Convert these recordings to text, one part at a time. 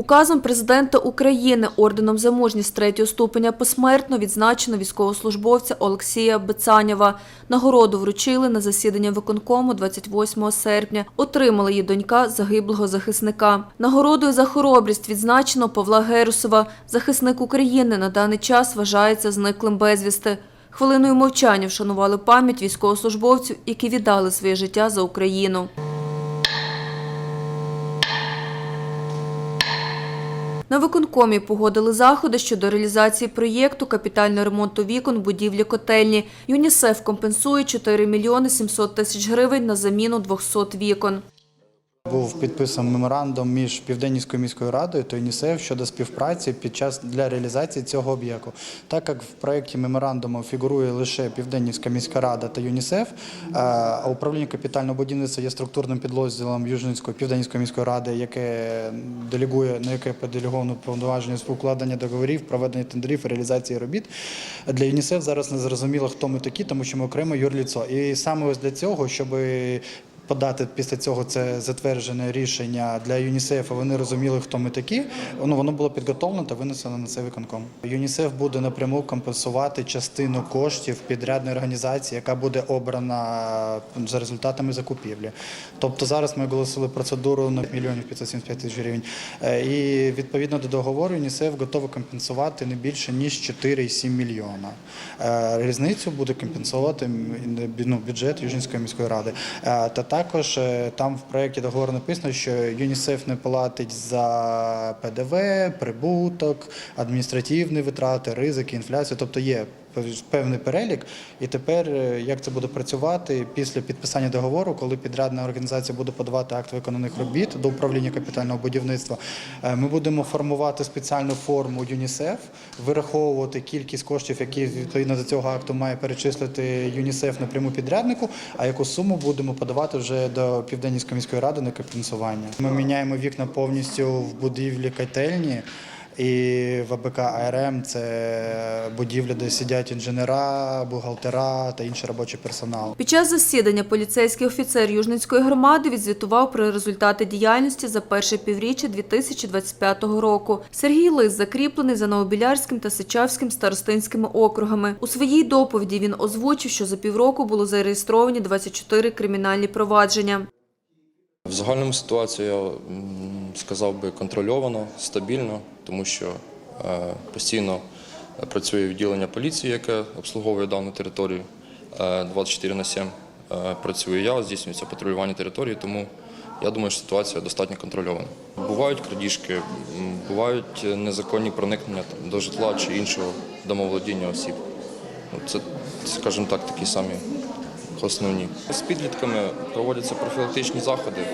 Указом президента України орденом за мужність третього ступеня посмертно відзначено військовослужбовця Олексія Бецанєва. Нагороду вручили на засідання виконкому 28 серпня. Отримала її донька загиблого захисника. Нагородою за хоробрість відзначено Павла Герусова. Захисник України на даний час вважається зниклим безвісти. Хвилиною мовчання вшанували пам'ять військовослужбовців, які віддали своє життя за Україну. На виконкомі погодили заходи щодо реалізації проєкту капітального ремонту вікон будівлі котельні. ЮНІСЕФ компенсує 4 мільйони 700 тисяч гривень на заміну 200 вікон. Був підписаний меморандум між Південнівською міською радою та ЮНІСЕФ щодо співпраці під час для реалізації цього об'єкту. Так як в проєкті меморандуму фігурує лише Південнівська міська рада та ЮНІСЕФ, е, а управління капітального будівництва є структурним підрозділом Южницької Південнівської міської ради, яке делегує на яке поделеговано повноваження з укладення договорів, проведення тендерів реалізації робіт. Для ЮНІСЕФ зараз не зрозуміло, хто ми такі, тому що ми окремо юрліцо. І саме ось для цього, щоб подати після цього це затверджене рішення для ЮНІСЕФ, вони розуміли, хто ми такі. Ну воно було підготовлено та винесено на цей виконком. ЮНІСЕФ буде напряму компенсувати частину коштів підрядної організації, яка буде обрана за результатами закупівлі. Тобто зараз ми оголосили процедуру на мільйонів 575 тисяч гривень. Е, І відповідно до договору ЮНІСЕФ готовий компенсувати не більше ніж 4,7 мільйона. Е, Різницю буде компенсувати ну, бюджет Южинської міської ради. Е, Та також е, там в проєкті договору написано, що ЮНІСЕФ не платить за ПДВ, прибуток, адміністративні витрати, ризики, інфляцію. Тобто є певний перелік. І тепер е, як це буде працювати після підписання договору, коли підрядна організація буде подавати акт виконаних робіт до управління капітального будівництва, е, ми будемо формувати спеціальну форму ЮНІСЕФ, вираховувати кількість коштів, які відповідно до цього акту має перечислити ЮНІСЕФ напряму підряднику, а яку суму будемо подавати вже до Південнівської міської ради на компенсування. Ми міняємо вікна повністю в будівлі котельні. І в АБК АРМ це будівля, де сидять інженера, бухгалтера та інший робочий персонал. Під час засідання поліцейський офіцер Южницької громади відзвітував про результати діяльності за перше півріччя 2025 року. Сергій Лис закріплений за Новобілярським та Сичавським старостинськими округами. У своїй доповіді він озвучив, що за півроку було зареєстровані 24 кримінальні провадження. В загальному ситуацію я сказав би контрольовано, стабільно, тому що е, постійно працює відділення поліції, яке обслуговує дану територію е, 24 на 7. Е, Працюю я, здійснюється патрулювання території, тому я думаю, що ситуація достатньо контрольована. Бувають крадіжки, бувають незаконні проникнення до житла чи іншого домоволодіння осіб. Ну, Це, скажімо так, такі самі основні. З підлітками проводяться профілактичні заходи,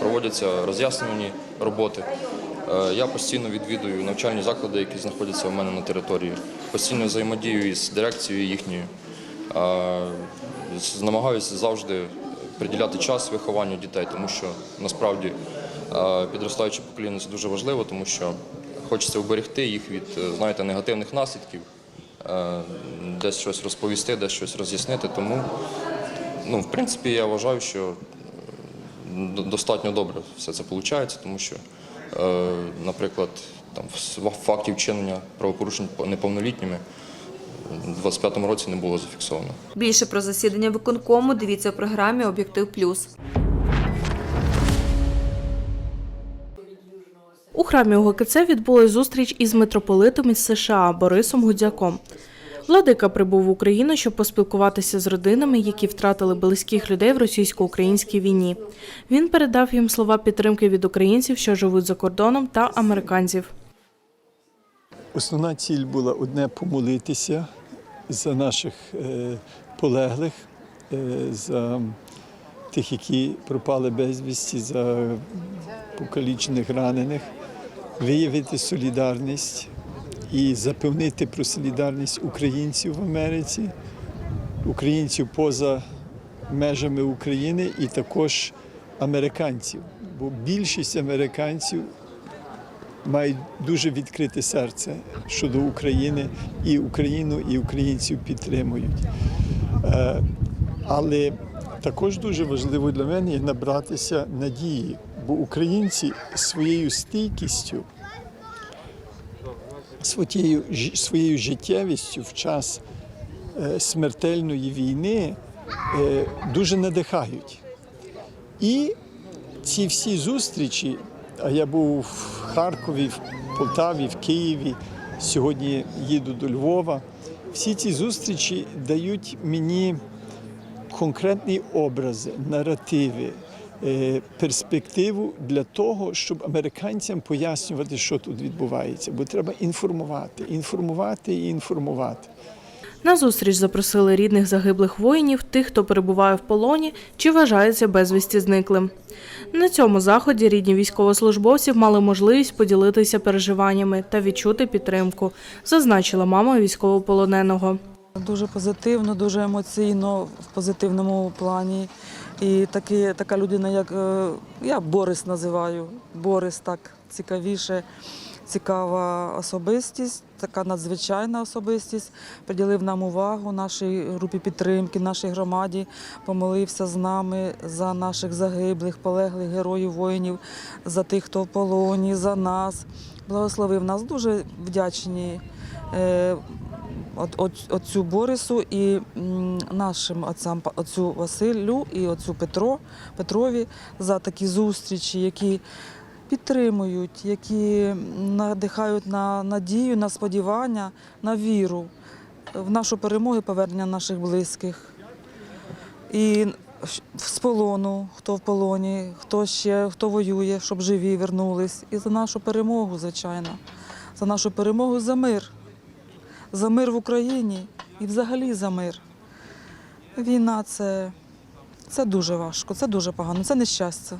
проводяться роз'яснювальні роботи. Е, Я постійно відвідую навчальні заклади, які знаходяться у мене на території. Постійно взаємодію із дирекцією їхньою. Е, Намагаюся завжди приділяти час вихованню дітей, тому що насправді е, підростаюче покоління це дуже важливо, тому що хочеться уберегти їх від знаєте, негативних наслідків, десь щось розповісти, десь щось роз'яснити. Тому Ну, в принципі, я вважаю, що е, достатньо добре все це виходить, тому що, е, наприклад, там фактів вчинення правопорушень по- неповнолітніми у 2025 році не було зафіксовано. Більше про засідання виконкому дивіться в програмі Об'єктив Плюс. У храмі УГКЦ відбулась зустріч із митрополитом із США Борисом Гудзяком. Владика прибув в Україну, щоб поспілкуватися з родинами, які втратили близьких людей в російсько-українській війні. Він передав їм слова підтримки від українців, що живуть за кордоном, та американців. Основна ціль була одне помолитися за наших е, полеглих, е, за тих, які пропали безвісті, за покалічених ранених, виявити солідарність і запевнити про солідарність українців в Америці, українців поза межами України і також американців. Бо більшість американців мають дуже відкрите серце щодо України і Україну, і українців підтримують. Е, Але також дуже важливо для мене набратися надії, бо українці своєю стійкістю своєю, своєю життєвістю в час е, смертельної війни е, дуже надихають. І ці всі зустрічі, а я був в Харкові, в Полтаві, в Києві, сьогодні їду до Львова. Всі ці зустрічі дають мені конкретні образи, наративи, перспективу для того, щоб американцям пояснювати, що тут відбувається. Бо треба інформувати, інформувати і інформувати. На зустріч запросили рідних загиблих воїнів, тих, хто перебуває в полоні чи вважається безвісті зниклим. На цьому заході рідні військовослужбовців мали можливість поділитися переживаннями та відчути підтримку, зазначила мама військовополоненого. Дуже позитивно, дуже емоційно в позитивному плані. І такі, така людина, як е, я Борис називаю. Борис так цікавіше, цікава особистість, така надзвичайна особистість. Приділив нам увагу нашій групі підтримки, нашій громаді, помолився з нами за наших загиблих, полеглих героїв, воїнів, за тих, хто в полоні, за нас. Благословив нас. Дуже вдячні. От, от, оцю Борису і нашим отцям, отцю Василю і отцю Петро, Петрові за такі зустрічі, які підтримують, які надихають на надію, на сподівання, на віру в нашу перемогу і повернення наших близьких. І з полону, хто в полоні, хто ще, хто воює, щоб живі вернулись. І за нашу перемогу, звичайно, за нашу перемогу за мир за мир в Україні і взагалі за мир. Війна це, це дуже важко, це дуже погано, це нещастя.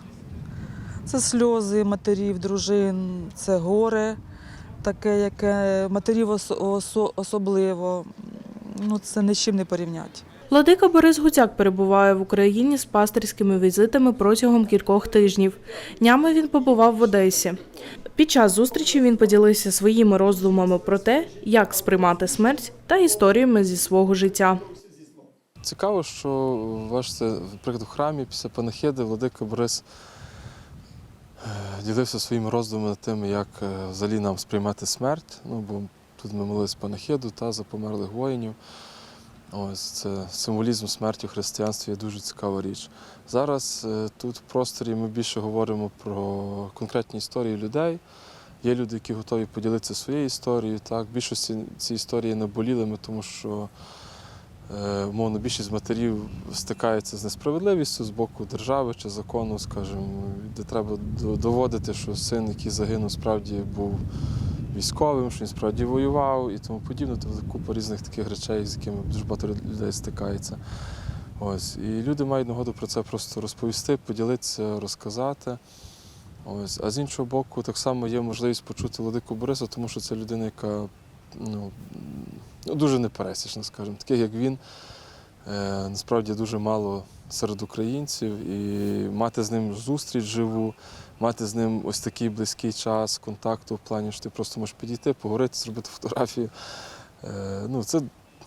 Це сльози матерів, дружин, це горе, таке, яке матерів особливо. Ну, це ні з чим не порівняти. Владика Борис Гуцяк перебуває в Україні з пастирськими візитами протягом кількох тижнів. Днями він побував в Одесі. Під час зустрічі він поділився своїми роздумами про те, як сприймати смерть та історіями зі свого життя. Цікаво, що бачите, наприклад, в храмі після панахиди Владика Борис е, ділився своїми роздумами над тим, як е, взагалі нам сприймати смерть. Ну, бо тут ми молились панахиду та за померлих воїнів. Ось це символізм смерті в християнстві є дуже цікава річ. Зараз е, тут в просторі ми більше говоримо про конкретні історії людей. Є люди, які готові поділитися своєю історією. Так, більшості ці історії наболілими, тому що е, умовно більшість матерів стикається з несправедливістю з боку держави чи закону, скажімо, де треба доводити, що син, який загинув, справді був військовим, що він справді воював і тому подібне. Тобто купа різних таких речей, з якими дуже багато людей стикається. Ось. І люди мають нагоду про це просто розповісти, поділитися, розказати. Ось. А з іншого боку, так само є можливість почути Владику Бориса, тому що це людина, яка ну, ну, дуже непересічна, скажімо, таких як він. Е, насправді дуже мало серед українців, і мати з ним зустріч живу, мати з ним ось такий близький час контакту в плані, що ти просто можеш підійти, поговорити, зробити фотографію. Е, ну, це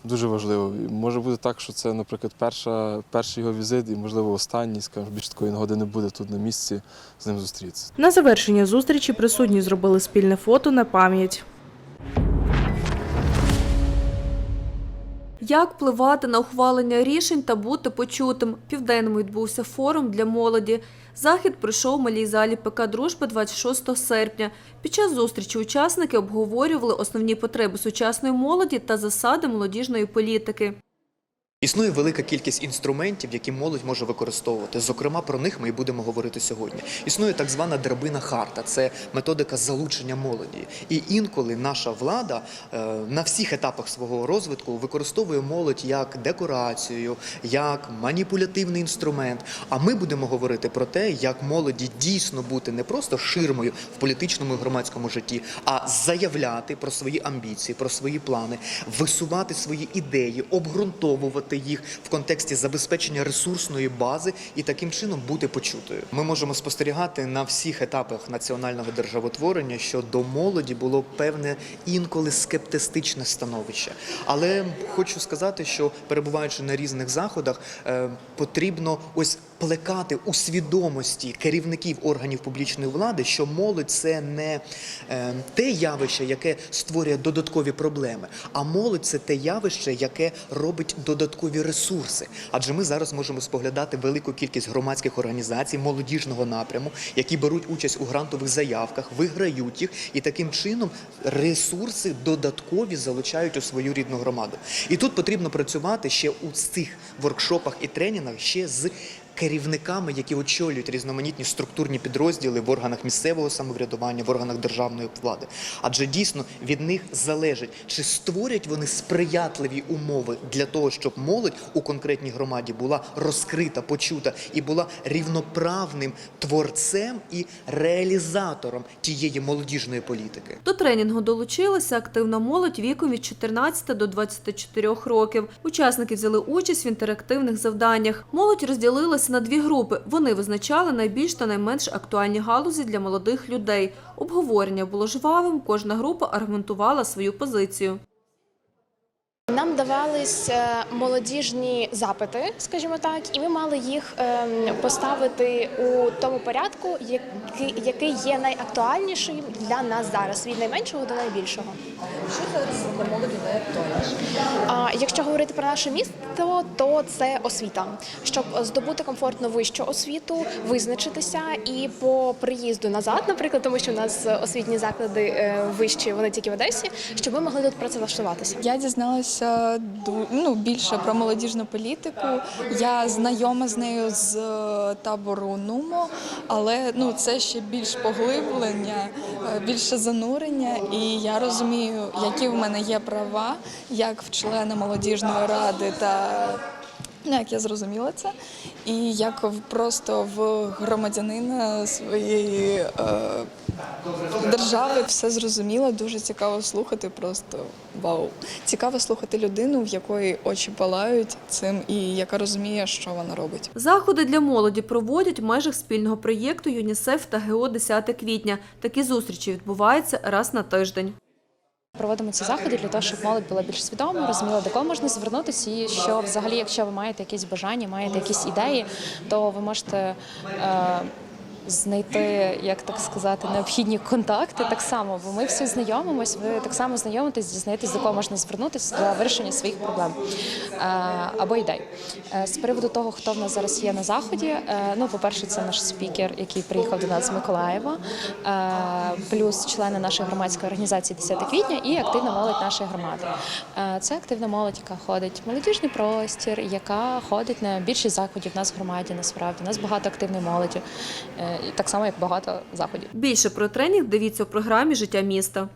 дуже важливо. І Може бути так, що це, наприклад, перша, перший його візит і, можливо, останній, скажімо, більше такої нагоди не буде тут на місці з ним зустрітися. На завершення зустрічі присутні зробили спільне фото на пам'ять. Як впливати на ухвалення рішень та бути почутим? Південному відбувся форум для молоді. Захід пройшов у малій залі ПК Дружби 26 серпня. Під час зустрічі учасники обговорювали основні потреби сучасної молоді та засади молодіжної політики. Існує велика кількість інструментів, які молодь може використовувати. Зокрема, про них ми і будемо говорити сьогодні. Існує так звана драбина харта, це методика залучення молоді. І інколи наша влада е, на всіх етапах свого розвитку використовує молодь як декорацію, як маніпулятивний інструмент. А ми будемо говорити про те, як молоді дійсно бути не просто ширмою в політичному і громадському житті, а заявляти про свої амбіції, про свої плани, висувати свої ідеї, обґрунтовувати їх в контексті забезпечення ресурсної бази і таким чином бути почутою. Ми можемо спостерігати на всіх етапах національного державотворення, що до молоді було певне інколи скептистичне становище. Але хочу сказати, що перебуваючи на різних заходах, е, потрібно ось плекати у свідомості керівників органів публічної влади, що молодь це не е, те явище, яке створює додаткові проблеми, а молодь це те явище, яке робить додаткові ресурси. Адже ми зараз можемо споглядати велику кількість громадських організацій молодіжного напряму, які беруть участь у грантових заявках, виграють їх і таким чином ресурси додаткові залучають у свою рідну громаду. І тут потрібно працювати ще у цих воркшопах і тренінгах ще з. Керівниками, які очолюють різноманітні структурні підрозділи в органах місцевого самоврядування, в органах державної влади, адже дійсно від них залежить, чи створять вони сприятливі умови для того, щоб молодь у конкретній громаді була розкрита, почута і була рівноправним творцем і реалізатором тієї молодіжної політики. До тренінгу долучилася активна молодь віком від 14 до 24 років. Учасники взяли участь в інтерактивних завданнях. Молодь розділилася на дві групи. Вони визначали найбільш та найменш актуальні галузі для молодих людей. Обговорення було жвавим. Кожна група аргументувала свою позицію. Нам давались е, молодіжні запити, скажімо так, і ми мали їх ем, поставити у тому порядку, який, є найактуальнішим для нас зараз, від найменшого до найбільшого. Що зараз для молоді найактуальніше? А якщо говорити про наше місто, то це освіта. Щоб здобути комфортну вищу освіту, визначитися і по приїзду назад, наприклад, тому що у нас освітні заклади е, вищі, вони тільки в Одесі, щоб ми могли тут працевлаштуватися. Я дізналася ду- ну, більше про молодіжну політику. Я знайома з нею з е, табору Нумо, але ну це ще більш поглиблення, е, більше занурення. І я розумію, які в мене є права як в члена молодіжної ради та. Ну, як я зрозуміла це, і як просто в громадянина своєї е, держави все зрозуміло, дуже цікаво слухати. Просто вау. Цікаво слухати людину, в якої очі палають цим, і яка розуміє, що вона робить. Заходи для молоді проводять в межах спільного проєкту ЮНІСЕФ та ГО 10 квітня. Такі зустрічі відбуваються раз на тиждень. Проводимо ці заходи для того, щоб молодь була більш свідома, розуміла, до кого можна звернутися, і що взагалі, якщо ви маєте якісь бажання, маєте якісь ідеї, то ви можете. Е, Знайти, як так сказати, необхідні контакти так само, бо ми всі знайомимось. Ви так само знайомитесь, дізнаєтесь, до кого можна звернутися для вирішення своїх проблем е, або ідей. Е, З приводу того, хто в нас зараз є на заході. е, Ну, по-перше, це наш спікер, який приїхав до нас з Миколаєва, плюс члени нашої громадської організації 10 квітня і активна молодь нашої громади. Це активна молодь, яка ходить в молодіжний простір, яка ходить на більшість заходів в нас в громаді. Насправді у нас багато активної молоді, і так само як багато заходів. Більше про тренінг дивіться у програмі Життя міста.